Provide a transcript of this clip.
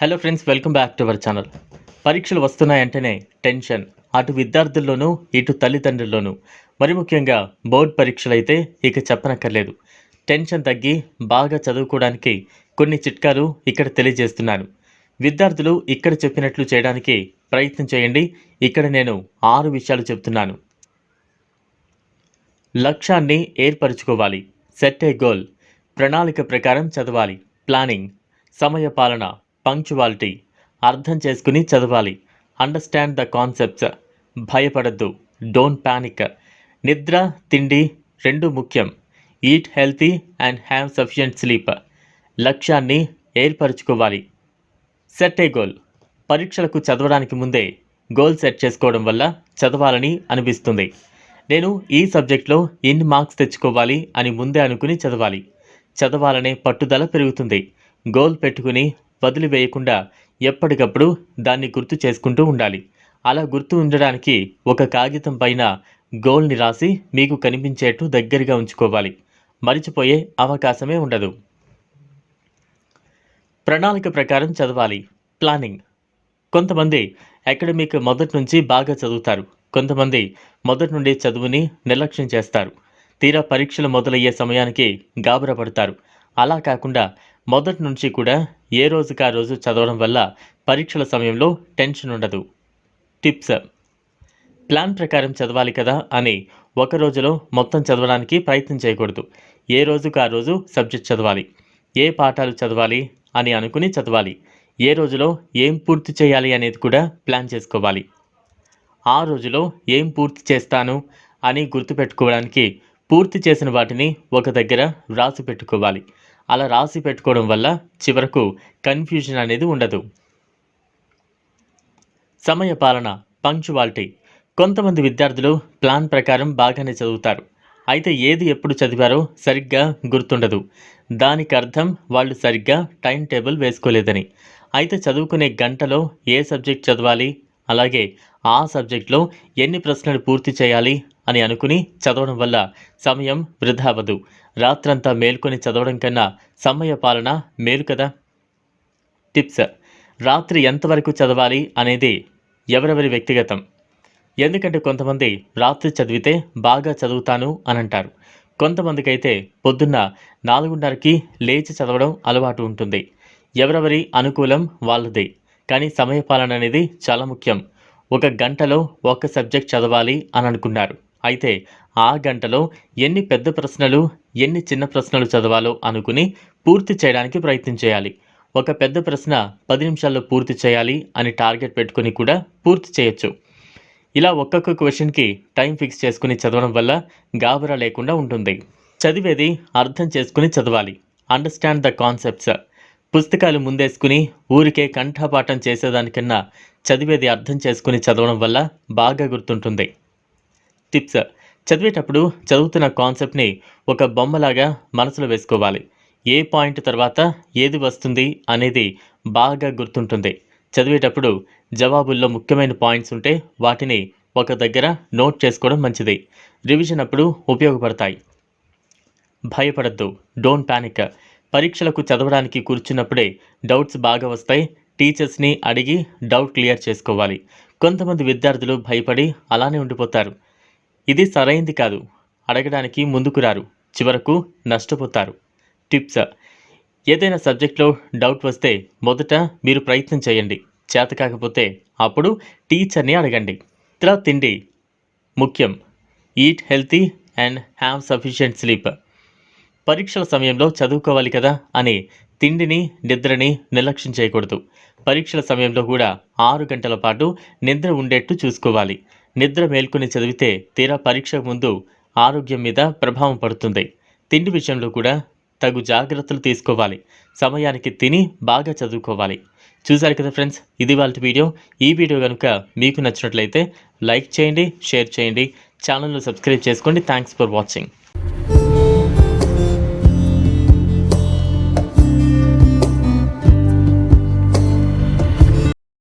Hello friends welcome back to our channel పరీక్షలు వస్తున్నాయంటేనే tension. అటు విద్యార్థుల్లోనూ ఇటు తల్లిదండ్రుల్లోనూ. మరి ముఖ్యంగా బోర్డ్ పరీక్షలు అయితే ఇక చెప్పనక్కర్లేదు. టెన్షన్ తగ్గి బాగా చదువుకోవడానికి కొన్ని చిట్కాలు ఇక్కడ తెలియజేస్తున్నాను. విద్యార్థులు ఇక్కడ చెప్పినట్లు చేయడానికి ప్రయత్నం చేయండి. ఇక్కడ నేను ఆరు విషయాలు చెప్తున్నాను. లక్ష్యాన్ని ఏర్పరచుకోవాలి. Set a goal. ప్రణాళిక ప్రకారం చదవాలి. ప్లానింగ్. సమయపాలన పంక్చువాలిటీ అర్థం చేసుకుని చదవాలి. Understand the concepts. భయపడద్దు. డోంట్ ప్యానిక్ నిద్ర తిండి రెండు ముఖ్యం. Eat healthy and have sufficient sleep. లక్ష్యాన్ని ఏర్పరచుకోవాలి. Set a goal. పరీక్షలకు చదవడానికి ముందే గోల్ సెట్ చేసుకోవడం వల్ల చదవాలని అనిపిస్తుంది. నేను ఈ సబ్జెక్ట్లో ఎన్ని మార్క్స్ తెచ్చుకోవాలి అని ముందే అనుకుని చదవాలి. చదవాలనే పట్టుదల పెరుగుతుంది. గోల్ పెట్టుకుని వదిలివేయకుండా ఎప్పటికప్పుడు దాన్ని గుర్తు చేసుకుంటూ ఉండాలి. అలా గుర్తు ఉండడానికి ఒక కాగితం పైన గోల్ని రాసి మీకు కనిపించేట్టు దగ్గరగా ఉంచుకోవాలి. మరిచిపోయే అవకాశమే ఉండదు. ప్రణాళిక ప్రకారం చదవాలి. ప్లానింగ్. కొంతమంది అకాడమిక్ మొదటి నుంచి బాగా చదువుతారు. కొంతమంది మొదటి నుండి చదువుని నిర్లక్ష్యం చేస్తారు. తీరా పరీక్షలు మొదలయ్యే సమయానికి గాబరా పడతారు. అలా కాకుండా మొదటి నుంచి కూడా ఏ రోజుకి ఆ రోజు చదవడం వల్ల పరీక్షల సమయంలో టెన్షన్ ఉండదు. టిప్స్. ప్లాన్ ప్రకారం చదవాలి కదా అని ఒక రోజులో మొత్తం చదవడానికి ప్రయత్నం చేయకూడదు. ఏ రోజుకు ఆ రోజు సబ్జెక్ట్ చదవాలి? ఏ పాఠాలు చదవాలి అని అనుకుని చదవాలి. ఏ రోజులో ఏం పూర్తి చేయాలి అనేది కూడా ప్లాన్ చేసుకోవాలి. ఆ రోజులో ఏం పూర్తి చేస్తాను అని గుర్తుపెట్టుకోవడానికి పూర్తి చేసిన వాటిని ఒక దగ్గర వ్రాసి పెట్టుకోవాలి. అలా రాసి పెట్టుకోవడం వల్ల చివరకు కన్ఫ్యూజన్ అనేది ఉండదు. సమయ పాలన పంక్చువాలిటీ కొంతమంది విద్యార్థులు ప్లాన్ ప్రకారం బాగానే చదువుతారు. అయితే ఏది ఎప్పుడు చదివారో సరిగ్గా గుర్తుండదు. దానికి అర్థం వాళ్ళు సరిగ్గా టైం టేబుల్ వేసుకోలేదని. అయితే చదువుకునే గంటలో ఏ సబ్జెక్ట్ చదవాలి? అలాగే ఆ సబ్జెక్ట్లో ఎన్ని ప్రశ్నలు పూర్తి చేయాలి? అని అనుకుని చదవడం వల్ల సమయం వృధా అవ్వదు రాత్రంతా మేల్కొని చదవడం కన్నా సమయ పాలన మేలు కదా? టిప్స్. రాత్రి ఎంతవరకు చదవాలి అనేది ఎవరెవరి వ్యక్తిగతం? ఎందుకంటే కొంతమంది రాత్రి చదివితే బాగా చదువుతాను అని అంటారు కొంతమందికి అయితే పొద్దున్న నాలుగున్నరకి లేచి చదవడం అలవాటు ఉంటుంది. ఎవరెవరి అనుకూలం వాళ్ళది. కానీ సమయపాలన అనేది చాలా ముఖ్యం. ఒక గంటలో ఒక సబ్జెక్ట్ చదవాలి అని అనుకున్నారు. అయితే ఆ గంటలో ఎన్ని పెద్ద ప్రశ్నలు ఎన్ని చిన్న ప్రశ్నలు చదవాలో అనుకుని పూర్తి చేయడానికి ప్రయత్నం చేయాలి. ఒక పెద్ద ప్రశ్న పది నిమిషాల్లో పూర్తి చేయాలి అని టార్గెట్ పెట్టుకుని కూడా పూర్తి చేయొచ్చు. ఇలా ఒక్కొక్క క్వశ్చన్కి టైం ఫిక్స్ చేసుకుని చదవడం వల్ల గాబరా లేకుండా ఉంటుంది. చదివేది అర్థం చేసుకుని చదవాలి. Understand the concepts. పుస్తకాలు ముందేసుకుని ఊరికే కంఠపాఠం చేసేదానికన్నా చదివేది అర్థం చేసుకుని చదవడం వల్ల బాగా గుర్తుంటుంది. టిప్స్. చదివేటప్పుడు చదువుతున్న కాన్సెప్ట్ని ఒక బొమ్మలాగా మనసులో వేసుకోవాలి. ఏ పాయింట్ తర్వాత ఏది వస్తుంది అనేది బాగా గుర్తుంటుంది. చదివేటప్పుడు జవాబుల్లో ముఖ్యమైన పాయింట్స్ ఉంటే వాటిని ఒక దగ్గర నోట్ చేసుకోవడం మంచిది. రివిజన్ అప్పుడు ఉపయోగపడతాయి. భయపడద్దు. డోంట్ ప్యానిక్ పరీక్షలకు చదవడానికి కూర్చున్నప్పుడే డౌట్స్ బాగా వస్తాయి. టీచర్స్ని అడిగి డౌట్ క్లియర్ చేసుకోవాలి. కొంతమంది విద్యార్థులు భయపడి అలానే ఉండిపోతారు. ఇది సరైంది కాదు. అడగడానికి ముందుకు రారు. చివరకు నష్టపోతారు. టిప్స్. ఏదైనా సబ్జెక్ట్లో డౌట్ వస్తే మొదట మీరు ప్రయత్నం చేయండి. చేత కాకపోతే అప్పుడు టీచర్ని అడగండి. ఇతర తిండి. ముఖ్యం. Eat healthy and have sufficient sleep. పరీక్షల సమయంలో చదువుకోవాలి కదా అని తిండిని నిద్రని నిర్లక్ష్యం చేయకూడదు. పరీక్షల సమయంలో కూడా ఆరు గంటల పాటు నిద్ర ఉండేట్టు చూసుకోవాలి. నిద్ర మేల్కొని చదివితే తీరా పరీక్ష ముందు ఆరోగ్యం మీద ప్రభావం పడుతుంది. తిండి విషయంలో కూడా తగు జాగ్రత్తలు తీసుకోవాలి. సమయానికి తిని బాగా చదువుకోవాలి. చూసారు కదా ఫ్రెండ్స్ ఇది వాళ్ళ వీడియో. ఈ వీడియో కనుక మీకు నచ్చినట్లయితే లైక్ చేయండి షేర్ చేయండి. ఛానల్ను సబ్స్క్రైబ్ చేసుకోండి. Thanks for watching.